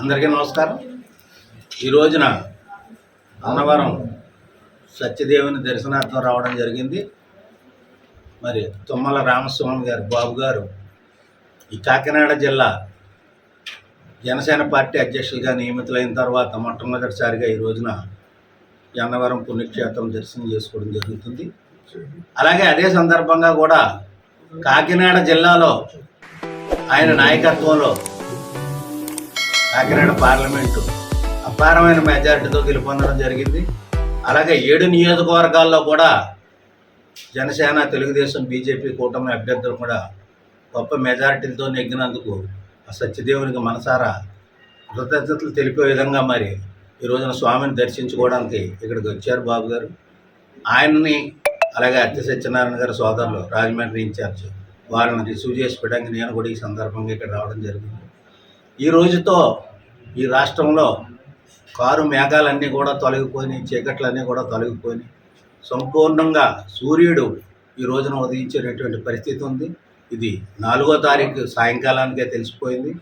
అందరికీ నమస్కారం. ఈ రోజున అన్నవరం సత్యదేవుని దర్శనార్థం రావడం జరిగింది. మరి తుమ్మల రామస్వామి గారు బాబు గారు ఈ కాకినాడ జిల్లా జనసేన పార్టీ అధ్యక్షులుగా నియమితులైన తర్వాత మొట్టమొదటిసారిగా ఈ రోజున అన్నవరం పుణ్యక్షేత్రం దర్శనం చేసుకోవడం జరుగుతుంది. అలాగే అదే సందర్భంగా కూడా కాకినాడ జిల్లాలో ఆయన నాయకత్వంలో కాకినాడ పార్లమెంటు. అపారమైన మెజారిటీతో గెలుపొందడం జరిగింది. అలాగే ఏడు నియోజకవర్గాల్లో కూడా జనసేన తెలుగుదేశం బీజేపీ కూటమి అభ్యర్థులు కూడా గొప్ప మెజారిటీలతో నెగ్గినందుకు ఆ సత్యదేవునికి మనసారా కృతజ్ఞతలు తెలిపే విధంగా మరి ఈ రోజున స్వామిని దర్శించుకోవడానికి ఇక్కడికి వచ్చారు బాబు గారు. ఆయన్ని అలాగే అత్య సత్యనారాయణ గారి సోదరులు రాజమండ్రి ఇన్ఛార్జ్ వారిని రిసీవ్ చేసి పెట్టడానికి నేను కూడా ఈ సందర్భంగా ఇక్కడ రావడం జరిగింది. ఈ రోజుతో ఈ రాష్ట్రంలో కారు మేఘాలన్నీ కూడా తొలగిపోయినాయి చీకట్లన్నీ కూడా తొలగిపోయినాయి. సంపూర్ణంగా సూర్యుడు ఈ రోజున ఉదయించేటటువంటి పరిస్థితి ఉంది. ఇది నాలుగో తారీఖు సాయంకాలానికే తెలిసిపోయింది.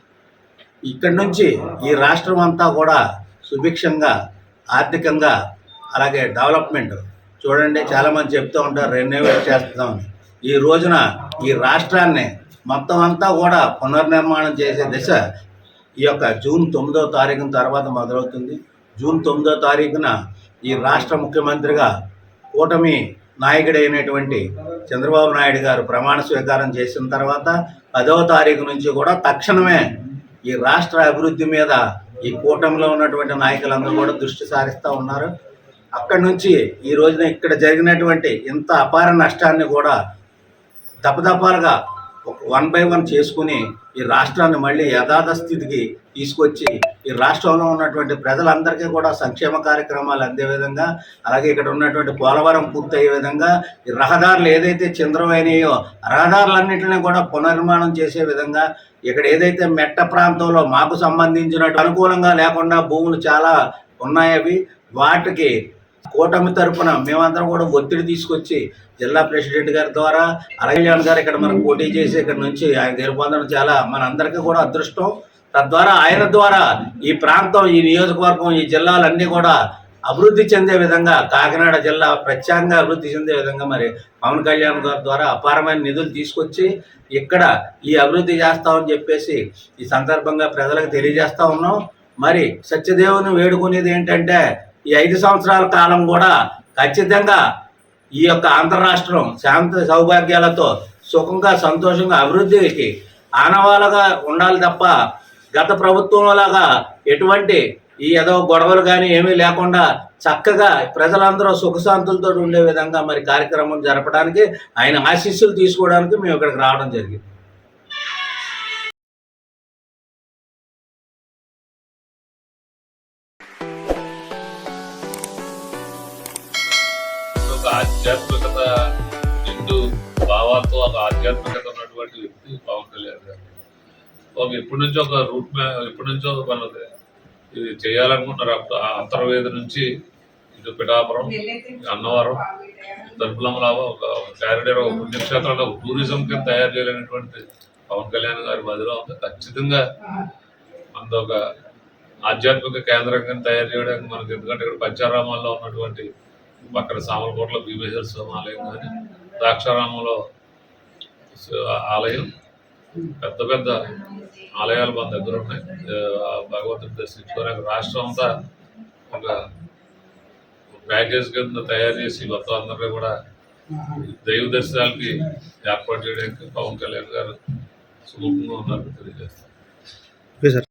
ఇక్కడి నుంచి ఈ రాష్ట్రం అంతా కూడా సుభిక్షంగా ఆర్థికంగా అలాగే డెవలప్మెంట్ చూడండి చాలామంది చెప్తూ ఉంటారు రెన్యూవేట్ చేస్తామని ఈ రోజున ఈ రాష్ట్రాన్ని మొత్తం అంతా కూడా పునర్నిర్మాణం చేసే దిశ ఈ యొక్క జూన్ తొమ్మిదో తారీఖున తర్వాత మొదలవుతుంది. జూన్ తొమ్మిదో తారీఖున ఈ రాష్ట్ర ముఖ్యమంత్రిగా కూటమి నాయకుడైనటువంటి చంద్రబాబు నాయుడు గారు ప్రమాణ స్వీకారం చేసిన తర్వాత పదవ తారీఖు నుంచి కూడా తక్షణమే ఈ రాష్ట్ర అభివృద్ధి మీద ఈ కూటమిలో ఉన్నటువంటి నాయకులందరూ కూడా దృష్టి సారిస్తూ ఉన్నారు. అక్కడి నుంచి ఈ రోజున ఇక్కడ జరిగినటువంటి ఇంత అపార నష్టాన్ని కూడా దపదపాలుగా వన్ బై వన్ చేసుకుని ఈ రాష్ట్రాన్ని మళ్ళీ యథార్థ స్థితికి తీసుకొచ్చి ఈ రాష్ట్రంలో ఉన్నటువంటి ప్రజలందరికీ కూడా సంక్షేమ కార్యక్రమాలు అందే విధంగా అలాగే ఇక్కడ ఉన్నటువంటి పోలవరం పూర్తయ్యే విధంగా ఈ రహదారులు ఏదైతే చంద్రమైనయో రహదారులన్నింటినీ కూడా పునర్నిర్మాణం చేసే విధంగా ఇక్కడ ఏదైతే మెట్ట ప్రాంతంలో మాకు సంబంధించినట్టు అనుకూలంగా లేకుండా భూములు చాలా ఉన్నాయి అవి వాటికి కూటమి తరపున మేమందరం కూడా ఒత్తిడి తీసుకొచ్చి జిల్లా ప్రెసిడెంట్ గారి ద్వారా అరగల్యాణ్ గారు ఇక్కడ మనం పోటీ చేసి ఇక్కడ నుంచి ఆయన గెలుపొందడం చాలా మనందరికీ కూడా అదృష్టం. తద్వారా ఆయన ద్వారా ఈ ప్రాంతం ఈ నియోజకవర్గం ఈ జిల్లాలన్నీ కూడా అభివృద్ధి చెందే విధంగా కాకినాడ జిల్లా ప్రత్యేకంగా అభివృద్ధి చెందే విధంగా మరి పవన్ కళ్యాణ్ గారి ద్వారా అపారమైన నిధులు తీసుకొచ్చి ఇక్కడ ఈ అభివృద్ధి చేస్తామని చెప్పేసి ఈ సందర్భంగా ప్రజలకు తెలియజేస్తా ఉన్నాం. మరి సత్యదేవుని వేడుకునేది ఏంటంటే ఈ ఐదు సంవత్సరాల కాలం కూడా ఖచ్చితంగా ఈ యొక్క ఆంధ్రరాష్ట్రం శాంతి సౌభాగ్యాలతో సుఖంగా సంతోషంగా అభివృద్ధికి ఆనవాలుగా ఉండాలి తప్ప గత ప్రభుత్వం లాగా ఎటువంటి ఈ ఏదో గొడవలు కానీ ఏమీ లేకుండా చక్కగా ప్రజలందరూ సుఖశాంతులతో ఉండే విధంగా మరి కార్యక్రమం జరపడానికి ఆయన ఆశీస్సులు తీసుకోవడానికి మేము ఇక్కడికి రావడం జరిగింది. ఆధ్యాత్మికత నిండు భావాలతో ఒక ఆధ్యాత్మికత ఉన్నటువంటి వ్యక్తి పవన్ కళ్యాణ్ గారు. ఒక ఎప్పటి నుంచో ఒక రూట్ మ్యా ఎప్పటి నుంచో మనది ఇది చేయాలనుకుంటున్నారు అప్పుడు అంతర్వేది నుంచి ఇటు పిఠాపురం అన్నవరం తలుపులమలాగా ఒక క్యారిడర్ ఒక పుణ్యక్షేత్రంలో టూరిజం కింద తయారు చేయలేనటువంటి పవన్ కళ్యాణ్ గారి మధ్యలో ఉంది ఖచ్చితంగా మనది ఒక ఆధ్యాత్మిక కేంద్రం కింద తయారు చేయడానికి మనకి ఎందుకంటే ఇక్కడ పంచారామాల్లో ఉన్నటువంటి పక్కన సామలకోటలో భీమేశ్వర స్వామి ఆలయం కానీ ద్రాక్షారామంలో ఆలయం పెద్ద పెద్ద ఆలయాలు మన దగ్గర ఉన్నాయి. ఆ భగవంతుని దర్శించుకోవడానికి రాష్ట్రం అంతా ఒక ప్యాకేజ్ కింద తయారు చేసి మొత్తం అందరినీ కూడా దైవ దర్శనాలకి ఏర్పాటు చేయడానికి పవన్ కళ్యాణ్ గారు సుముఖంగా ఉన్నారు తెలియజేస్తారు